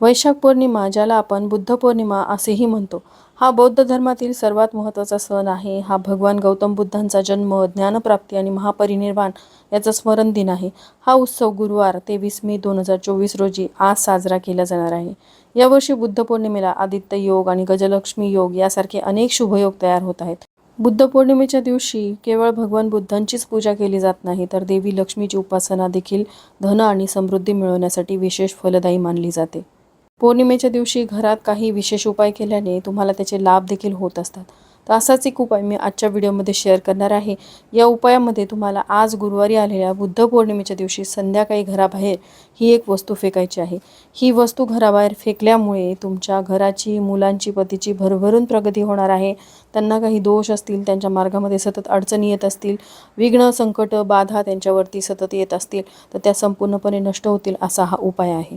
वैशाख पौर्णिमा ज्याला आपण बुद्ध पौर्णिमा असेही म्हणतो हा बौद्ध धर्मातील सर्वात महत्त्वाचा सण आहे. हा भगवान गौतम बुद्धांचा जन्म ज्ञानप्राप्ती आणि महापरिनिर्वाण याचा स्मरण दिन आहे. हा उत्सव गुरुवार तेवीस मे दोन हजार चोवीस रोजी आज साजरा केला जाणार आहे. यावर्षी बुद्ध पौर्णिमेला आदित्य योग आणि गजलक्ष्मी योग यासारखे अनेक शुभयोग तयार होत आहेत. बुद्ध पौर्णिमेच्या दिवशी केवळ भगवान बुद्धांचीच पूजा केली जात नाही तर देवी लक्ष्मीची उपासना देखील धन आणि समृद्धी मिळवण्यासाठी विशेष फलदायी मानली जाते. पौर्णिमेच्या दिवशी घरात काही विशेष उपाय केल्याने तुम्हाला त्याचे लाभ देखील होत असतात. तर असाच एक उपाय मी आजच्या व्हिडिओमध्ये शेअर करणार आहे. या उपायामध्ये तुम्हाला आज गुरुवारी आलेल्या बुद्ध पौर्णिमेच्या दिवशी संध्याकाळी घराबाहेर ही एक वस्तू फेकायची आहे. ही वस्तू घराबाहेर फेकल्यामुळे तुमच्या घराची मुलांची पतीची भरभरून प्रगती होणार आहे. त्यांना काही दोष असतील त्यांच्या मार्गामध्ये सतत अडचणी येत असतील विघ्न संकट बाधा त्यांच्यावरती सतत येत असतील तर त्या संपूर्णपणे नष्ट होतील असा हा उपाय आहे.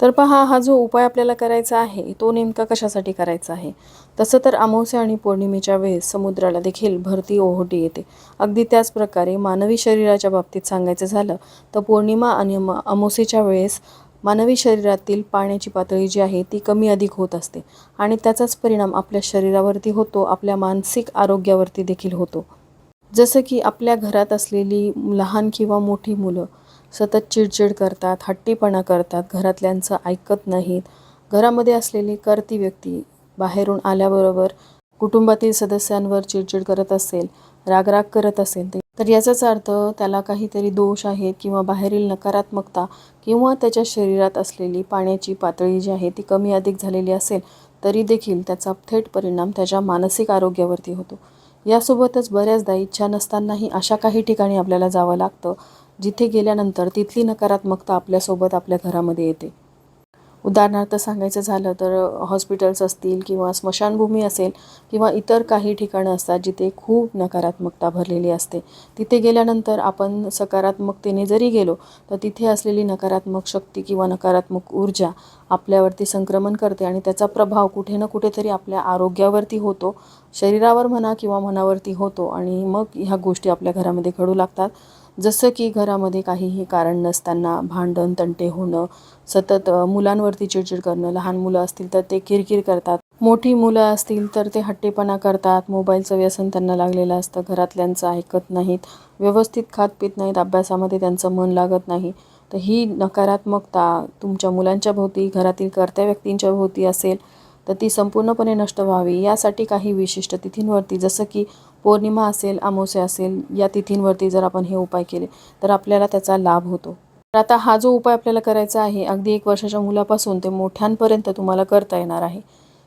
तर पहा हा जो उपाय आपल्याला करायचा आहे तो नेमका कशासाठी करायचा आहे? तसं तर अमावस्या आणि पौर्णिमेच्या वेळेस समुद्राला देखील भरती ओहोटी येते. अगदी त्याच प्रकारे मानवी शरीराच्या बाबतीत सांगायचं झालं तर पौर्णिमा आणि अमावस्येच्या वेळेस मानवी शरीरातील पाण्याची पातळी जी आहे ती कमी अधिक होत असते आणि त्याचाच परिणाम आपल्या शरीरावरती होतो आपल्या मानसिक आरोग्यावरती देखील होतो. जसं की आपल्या घरात असलेली लहान किंवा मोठी मुलं सतत चिडचिड करतात हट्टीपणा करतात घरातल्यांचं ऐकत नाहीत. घरामध्ये असलेली करती व्यक्ती बाहेरून आल्याबरोबर कुटुंबातील सदस्यांवर चिडचिड करत असेल रागराग करत असेल तर याचाच अर्थ त्याला काहीतरी दोष आहेत किंवा बाहेरील नकारात्मकता किंवा त्याच्या शरीरात असलेली पाण्याची पातळी जी आहे ती कमी अधिक झालेली असेल तरी देखील त्याचा थेट परिणाम त्याच्या मानसिक आरोग्यावरती होतो. यासोबतच बऱ्याचदा इच्छा नसतानाही अशा काही ठिकाणी आपल्याला जावं लागतं. जिथे गेल्यानंतर तिथली नकारात्मकता आपल्यासोबत आपल्या घरामध्ये येते. उदाहरणार्थ सांगायचं झालं तर हॉस्पिटल्स असतील किंवा स्मशानभूमी असेल किंवा इतर काही ठिकाणं असतात जिथे खूप नकारात्मकता भरलेली असते. तिथे गेल्यानंतर आपण सकारात्मकतेने जरी गेलो तर तिथे असलेली नकारात्मक शक्ती किंवा नकारात्मक ऊर्जा आपल्यावरती संक्रमण करते आणि त्याचा प्रभाव कुठे ना कुठेतरी आपल्या आरोग्यावरती होतो शरीरावर म्हणा किंवा मनावरती होतो आणि मग ह्या गोष्टी आपल्या घरामध्ये घडू लागतात. जसं की घरामध्ये काहीही कारण नसताना भांडण तंटे होणं सतत मुलांवरती चिडचिड करणं लहान मुलं असतील तर ते किरकिर करतात. मोठी मुलं असतील तर ते हट्टेपणा करतात. मोबाईलचं व्यसन त्यांना लागलेलं असतं. घरातल्यांचं ऐकत नाहीत. व्यवस्थित खात पित नाहीत. अभ्यासामध्ये त्यांचं मन लागत नाही. तर ही नकारात्मकता तुमच्या मुलांच्या भोवती घरातील कर्त्या व्यक्तींच्या भोवती असेल तर ती संपूर्णपणे नष्ट व्हावी. यासाठी काही विशिष्ट तिथींवरती जसं की पौर्णिमा असेल अमावस्या असेल या तिथींवरती जर आपण हे उपाय केले तर आपल्याला त्याचा लाभ होतो. तर आता हा जो उपाय आपल्याला करायचा आहे अगदी एक वर्षाच्या मुलापासून ते मोठ्यांपर्यंत तुम्हाला करता येणार आहे.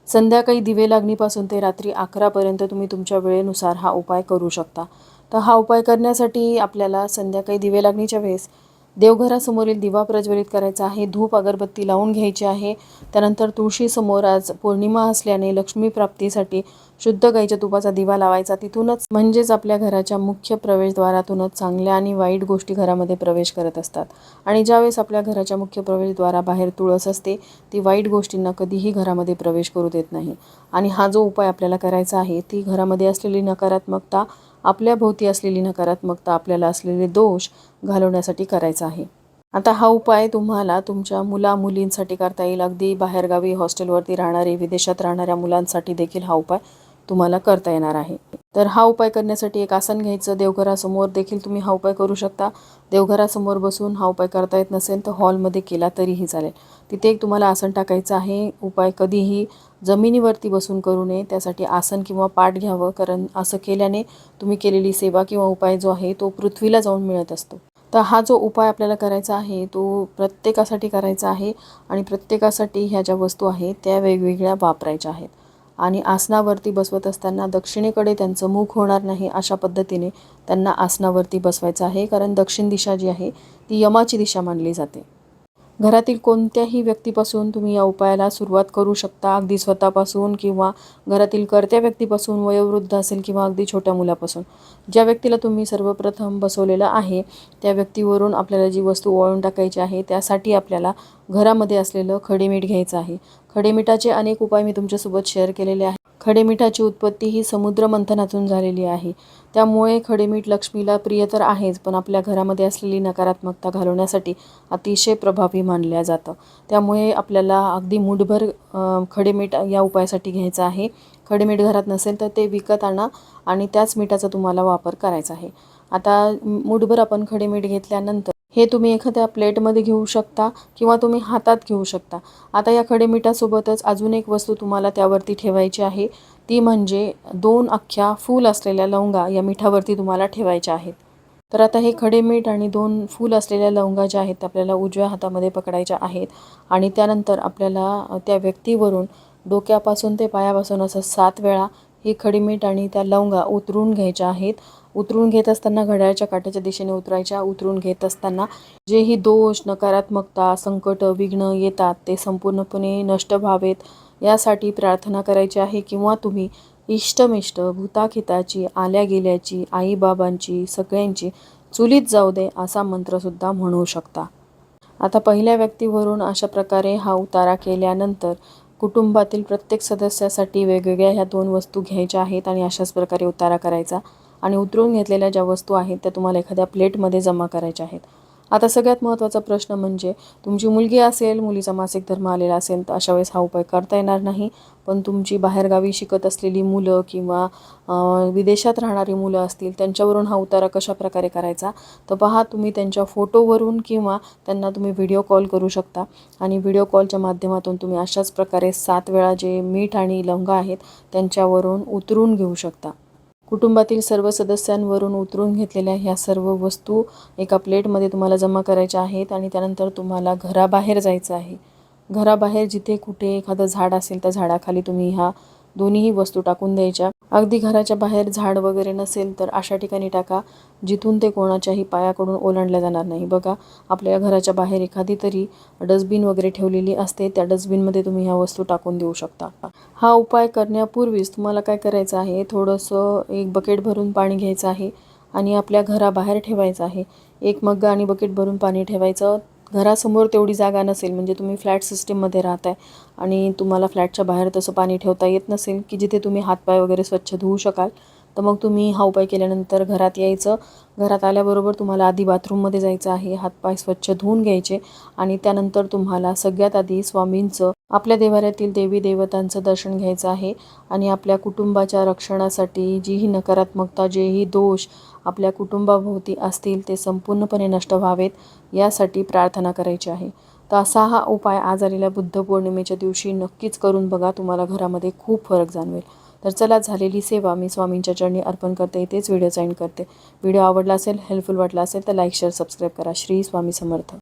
संध्याकाळी दिवे लागणीपासून ते रात्री अकरापर्यंत तुम्ही तुमच्या वेळेनुसार हा उपाय करू शकता. तर हा उपाय करण्यासाठी आपल्याला संध्याकाळी दिवे लागणीच्या वेळेस देवघरासमोरील दिवा प्रज्वलित करायचा आहे धूप अगरबत्ती लावून घ्यायची आहे. त्यानंतर तुळशीसमोर आज पौर्णिमा असल्याने लक्ष्मी प्राप्तीसाठी शुद्ध गाईच्या तुपाचा दिवा लावायचा. तिथूनच म्हणजेच आपल्या घराच्या मुख्य प्रवेशद्वारातूनच चांगल्या आणि वाईट गोष्टी घरामध्ये प्रवेश करत असतात. आणि ज्यावेळेस आपल्या घराच्या मुख्य प्रवेशद्वाराबाहेर तुळस असते ती वाईट गोष्टींना कधीही घरामध्ये प्रवेश करू देत नाही. आणि हा जो उपाय आपल्याला करायचा आहे ती घरामध्ये असलेली नकारात्मकता आपल्या भोवती असलेली नकारात्मकता आपल्याला असलेले दोष घालवण्यासाठी करायचा आहे. आता हा उपाय तुम्हाला तुमच्या मुला मुलींसाठी करता येईल. अगदी बाहेरगावी हॉस्टेलवरती राहणारे विदेशात राहणाऱ्या मुलांसाठी देखील हा उपाय तुम्हाला करता येणार आहे. तर हा उपाय करण्यासाठी एक आसन घ्यायचं. देवघरासमोर देखील तुम्ही हा उपाय करू शकता. देवघरासमोर बसून हा उपाय करता येत नसेल तर हॉलमध्ये केला तरीही चालेल. तिथे एक तुम्हाला आसन टाकायचं आहे. उपाय कधीही जमिनीवरती बसून करू नये. त्यासाठी आसन किंवा पाठ घ्यावं. कारण असं केल्याने तुम्ही केलेली सेवा किंवा उपाय जो आहे तो पृथ्वीला जाऊन मिळत असतो. तर हा जो उपाय आपल्याला करायचा आहे तो प्रत्येकासाठी करायचा आहे आणि प्रत्येकासाठी ह्या ज्या वस्तू आहेत त्या वेगवेगळ्या वापरायच्या आहेत. आणि आसनावरती बसवत असताना दक्षिणेकडे त्यांचं मुख होणार नाही अशा पद्धतीने त्यांना आसनावरती बसवायचं आहे कारण दक्षिण दिशा जी आहे ती यमाची दिशा मानली जाते. घरातील कोणत्याही व्यक्तीपासून तुम्ही या उपायाला सुरुवात करू शकता. अगदी स्वतःपासून किंवा घरातील कर्त्या व्यक्तीपासून वयोवृद्ध असेल किंवा अगदी छोट्या मुलापासून. ज्या व्यक्तीला तुम्ही सर्वप्रथम बसवलेलं आहे त्या व्यक्तीवरून आपल्याला जी वस्तू ओळून टाकायची आहे त्यासाठी आपल्याला घरामध्ये असलेलं खडेमीठ घ्यायचं आहे. खडेमिठाचे अनेक उपाय मी तुमच्यासोबत शेअर केलेले आहे खडेमिठाची उत्पत्ती ही समुद्र मंथनातून झालेली आहे. त्यामुळे खडेमीठ लक्ष्मीला प्रिय तर आहेच पण आपल्या घरामध्ये असलेली नकारात्मकता घालवण्यासाठी अतिशय प्रभावी मानल्या जातं. त्यामुळे आपल्याला अगदी मूठभर खडेमीठ या उपायासाठी घ्यायचं आहे. खडेमीठ घरात नसेल तर ते विकत आणा आणि त्याच मिठाचा तुम्हाला वापर करायचा आहे. आता मूठभर आपण खडेमीठ घेतल्यानंतर हे तुम्ही एखाद्या प्लेटमध्ये घेऊ शकता किंवा तुम्ही हातात घेऊ शकता. आता या खडेमिठासोबतच अजून एक वस्तू तुम्हाला त्यावरती ठेवायची आहे. ती म्हणजे दोन अख्ख्या फूल असलेल्या लवंगा या मिठावरती तुम्हाला ठेवायच्या आहेत. तर आता हे खडे मीठ आणि दोन फूल असलेल्या लवंगा ज्या आहेत त्या आपल्याला उजव्या हातामध्ये पकडायच्या आहेत आणि त्यानंतर आपल्याला त्या व्यक्तीवरून डोक्यापासून ते पायापासून असं सात वेळा ही खडी मीठ आणि त्या लवंगा उतरून घ्यायच्या आहेत. उतरून घेत असताना घड्याळच्या काट्याच्या दिशेने उतरायच्या. उतरून घेत असताना जेही दोष नकारात्मकता संकट विघ्न येतात ते संपूर्णपणे नष्ट व्हावेत. यासाठी प्रार्थना करायची आहे किंवा तुम्ही इष्टमिष्ट भूताखिताची आल्या गेल्याची आईबाबांची सगळ्यांची चुलीत जाऊ दे असा मंत्रसुद्धा म्हणू शकता. आता पहिल्या व्यक्तीवरून अशा प्रकारे हा उतारा केल्यानंतर कुटुंबातील प्रत्येक सदस्यासाठी वेगवेगळ्या ह्या दोन वस्तू घ्यायच्या आहेत आणि अशाच प्रकारे उतारा करायचा. आणि उतरून घेतलेल्या ज्या वस्तू आहेत त्या तुम्हाला एखाद्या प्लेटमध्ये जमा करायच्या आहेत. आता सगळ्यात महत्त्वाचा प्रश्न म्हणजे तुमची मुलगी असेल मुलीचा मासिक धर्म आलेला असेल तर अशा वेळेस हा उपाय करता येणार नाही. पण तुमची बाहेरगावी शिकत असलेली मुलं किंवा विदेशात राहणारी मुलं असतील त्यांच्यावरून हा उतारा कशा प्रकारे करायचा? तर पहा तुम्ही त्यांच्या फोटोवरून किंवा त्यांना तुम्ही व्हिडिओ कॉल करू शकता. आणि व्हिडिओ कॉलच्या माध्यमातून तुम्ही अशाच प्रकारे सात वेळा जे मीठ आणि लवंगा आहेत त्यांच्यावरून उतरून घेऊ शकता. कुटुंबातील सर्व सदस्यांवरून उतरून घेतलेल्या ह्या सर्व वस्तू एका प्लेटमध्ये तुम्हाला जमा करायच्या आहेत आणि त्यानंतर तुम्हाला घराबाहेर जायचं आहे. घराबाहेर जिथे कुठे एखादं झाड असेल त्या झाडाखाली तुम्ही ह्या दोन्हीही वस्तू टाकून द्यायच्या. अगदी घराच्या बाहेर झाड वगैरे नसेल तर अशा ठिकाणी टाका जिथून ते कोणाच्याही पायाकडून ओलांडल्या जाणार नाही. बघा आपल्या घराच्या बाहेर एखादी तरी डस्टबिन वगैरे ठेवलेली असते त्या डस्टबिनमध्ये तुम्ही ह्या वस्तू टाकून देऊ शकता. हा उपाय करण्यापूर्वीच तुम्हाला काय करायचं आहे थोडंसं एक बकेट भरून पाणी घ्यायचं आहे आणि आपल्या घराबाहेर ठेवायचं आहे. एक मग आणि बकेट भरून पाणी ठेवायचं घरासमोर तेवढी जागा नसेल म्हणजे तुम्ही फ्लॅट सिस्टीममध्ये राहताय आणि तुम्हाला फ्लॅटच्या बाहेर तसं पाणी ठेवता येत नसेल की जिथे तुम्ही हातपाय वगैरे स्वच्छ धुवू शकाल तर मग तुम्ही हा उपाय केल्यानंतर घरात यायचं. घरात आल्याबरोबर तुम्हाला आधी बाथरूममध्ये जायचं आहे हातपाय स्वच्छ धुवून घ्यायचे आणि त्यानंतर तुम्हाला सगळ्यात आधी स्वामींचं आपल्या देवाऱ्यातील देवी देवतांचं दर्शन घ्यायचं आहे आणि आपल्या कुटुंबाच्या रक्षणासाठी जीही नकारात्मकता जेही दोष आपल्या कुटुंबाभोवती असतील ते संपूर्णपणे नष्ट व्हावेत यासाठी प्रार्थना करायची आहे. तर असा हा उपाय आज आलेल्या बुद्ध पौर्णिमेच्या दिवशी नक्कीच करून बघा तुम्हाला घरामध्ये खूप फरक जाणवेल. तर चला झालेली सेवा मी स्वामींच्या चरणी अर्पण करते इथेच व्हिडिओ सेंड करते. व्हिडिओ आवडला असेल हेल्पफुल वाटला असेल तर लाईक शेअर सबस्क्राईब करा. श्री स्वामी समर्थ.